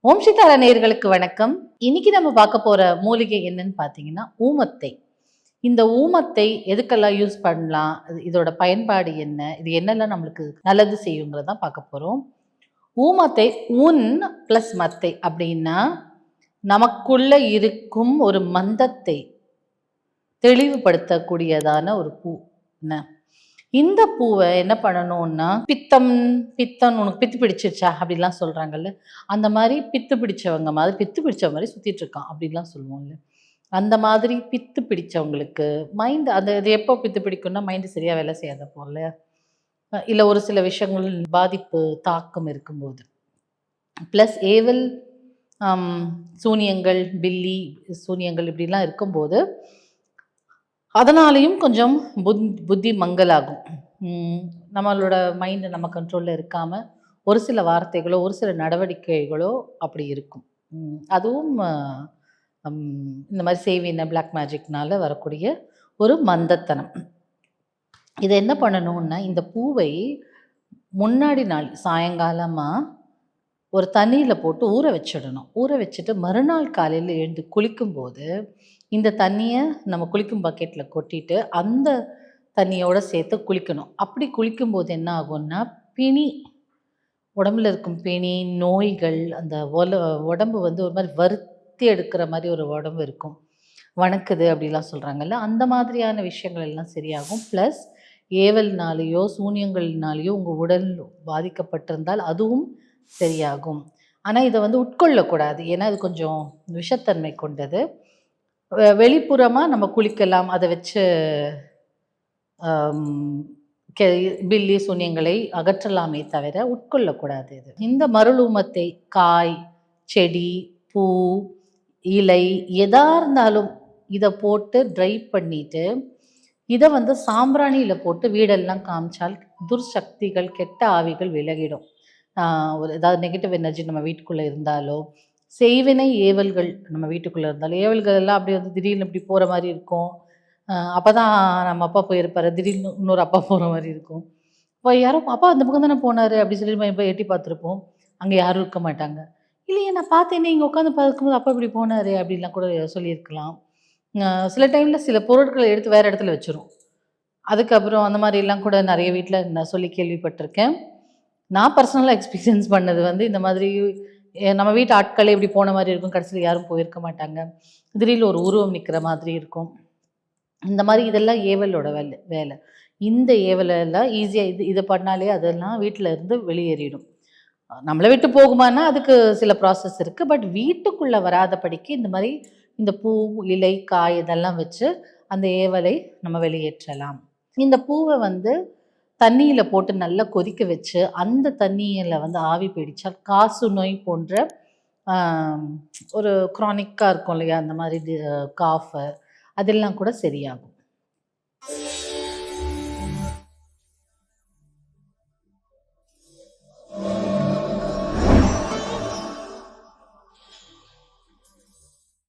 ஓம் சீதாரா வணக்கம். இன்னைக்கு நம்ம பார்க்க போற மூலிகை என்னன்னு பார்த்தீங்கன்னா ஊமத்தை. இந்த ஊமத்தை எதுக்கெல்லாம் யூஸ் பண்ணலாம்? இது- இதோட பயன்பாடு என்ன? இது என்னெல்லாம் நம்மளுக்கு நல்லது செய்யுங்கிறத பார்க்க போறோம். ஊமத்தை உன் ப்ளஸ் மத்தை அப்படின்னா நமக்குள்ள இருக்கும் ஒரு மந்தத்தை தெளிவுபடுத்தக்கூடியதான ஒரு பூ. என்ன? இந்த பூவை என்ன பண்ணணும்னா பித்தம் பித்தம் உனக்கு பித்து பிடிச்சிருச்சா? அப்படிலாம் சொல்கிறாங்கல்ல அந்த மாதிரி பித்து பிடிச்சவங்க மாதிரி பித்து பிடிச்ச மாதிரி சுற்றிட்டு இருக்கான் அப்படிலாம் சொல்லுவோம்ல. அந்த மாதிரி பித்து பிடிச்சவங்களுக்கு மைண்டு அந்த இது எப்போ பித்து பிடிக்கும்னா மைண்டு சரியாக வேலை செய்யாத போல இல்லை ஒரு சில விஷயங்கள் பாதிப்பு தாக்கம் இருக்கும்போது. ப்ளஸ் ஏவல் சூனியங்கள் பில்லி சூனியங்கள் இப்படிலாம் இருக்கும்போது அதனாலையும் கொஞ்சம் புத் புத்தி மங்கலாகும். நம்மளோட மைண்டு நம்ம கண்ட்ரோலில் இருக்காமல் ஒரு சில வார்த்தைகளோ ஒரு சில நடவடிக்கைகளோ அப்படி இருக்கும். அதுவும் இந்த மாதிரி சேவின பிளாக் மேஜிக்னால வரக்கூடிய ஒரு மந்தத்தனம். இதை என்ன பண்ணணும்னா இந்த பூவை முன்னாடி நாள் சாயங்காலமாக ஒரு தண்ணியில் போட்டு ஊற வச்சிடணும். ஊற வச்சுட்டு மறுநாள் காலையில் எழுந்து குளிக்கும்போது இந்த தண்ணியை நம்ம குளிக்கும் பக்கெட்டில் கொட்டிட்டு அந்த தண்ணியோட சேர்த்து குளிக்கணும். அப்படி குளிக்கும்போது என்ன ஆகும்னா பிணி உடம்புல இருக்கும் பிணி நோய்கள் அந்த ஒல உடம்பு வந்து ஒரு மாதிரி வருத்தி எடுக்கிற மாதிரி ஒரு உடம்பு இருக்கும். வணக்குது அப்படிலாம் சொல்கிறாங்கல்ல அந்த மாதிரியான விஷயங்கள் எல்லாம் சரியாகும். ப்ளஸ் ஏவல்னாலேயோ சூனியங்கள்னாலேயோ உங்கள் உடல் பாதிக்கப்பட்டிருந்தால் அதுவும் சரியாகும் ஆனால் இதை வந்து உட்கொள்ளக்கூடாது. ஏன்னா இது கொஞ்சம் விஷத்தன்மை கொண்டது. வெ- நம்ம குளிக்கலாம். அதை வச்சு கெ- பில்லி சூன்யங்களை அகற்றலாமே தவிர உட்கொள்ளக்கூடாது இது. இந்த மருளூமத்தை காய் செடி பூ இலை எதா இருந்தாலும் இதை போட்டு ட்ரை பண்ணிட்டு இதை வந்து சாம்பிராணியில் போட்டு வீடெல்லாம் காமிச்சால் துர்சக்திகள் கெட்ட ஆவிகள் விலகிடும். ஒரு ஏதாவது நெகட்டிவ் எனர்ஜி நம்ம வீட்டுக்குள்ளே இருந்தாலோ செய்வினை ஏவல்கள் நம்ம வீட்டுக்குள்ளே இருந்தாலும் ஏவல்கள் எல்லாம் அப்படியே வந்து திடீர்னு இப்படி போகிற மாதிரி இருக்கும். அப்போ தான் நம்ம அப்பா போயிருப்பார். திடீர்னு இன்னொரு அப்பா போகிற மாதிரி இருக்கும். இப்போ யாரும் அப்பா அந்த பக்கம் தானே போனார் அப்படி சொல்லி நம்ம போய் எட்டி பார்த்துருப்போம். அங்கே யாரும் இருக்க மாட்டாங்க. இல்லையே நான் பார்த்தேனே இங்கே உட்காந்து பார்க்கும்போது அப்பா இப்படி போனார் அப்படிலாம் கூட சொல்லியிருக்கலாம். சில டைமில் சில பொருட்களை எடுத்து வேறு இடத்துல வச்சிரும். அதுக்கப்புறம் அந்த மாதிரிலாம் கூட நிறைய வீட்டில் நான் சொல்லி கேள்விப்பட்டிருக்கேன். நான் பர்சனலாக எக்ஸ்பீரியன்ஸ் பண்ணது வந்து இந்த மாதிரி நம்ம வீட்டு ஆட்களே இப்படி போன மாதிரி இருக்கும். கடைசியில் யாரும் போயிருக்க மாட்டாங்க. திடீர்னு ஒரு உருவம் நிற்கிற மாதிரி இருக்கும். இந்த மாதிரி இதெல்லாம் ஏவலோட வேலை வேலை. இந்த ஏவலெல்லாம் ஈஸியாக இது இதை பண்ணாலே அதெல்லாம் வீட்டில் இருந்து வெளியேறிடும். நம்மளை விட்டு போகுமானா அதுக்கு சில ப்ராசஸ் இருக்குது பட் வீட்டுக்குள்ளே வராதபடிக்கு இந்த மாதிரி இந்த பூ இலை காய் இதெல்லாம் வச்சு அந்த ஏவலை நம்ம வெளியேற்றலாம். இந்த பூவை வந்து தண்ணியில் போட்டு நல்லா கொதிக்க வச்சு அந்த தண்ணியில் வந்து ஆவி பிடிச்சால் காசு நோய் போன்ற ஒரு க்ரானிக்காக இருக்கும் இல்லையா? அந்த மாதிரி காஃபு அதெல்லாம் கூட சரியாகும்.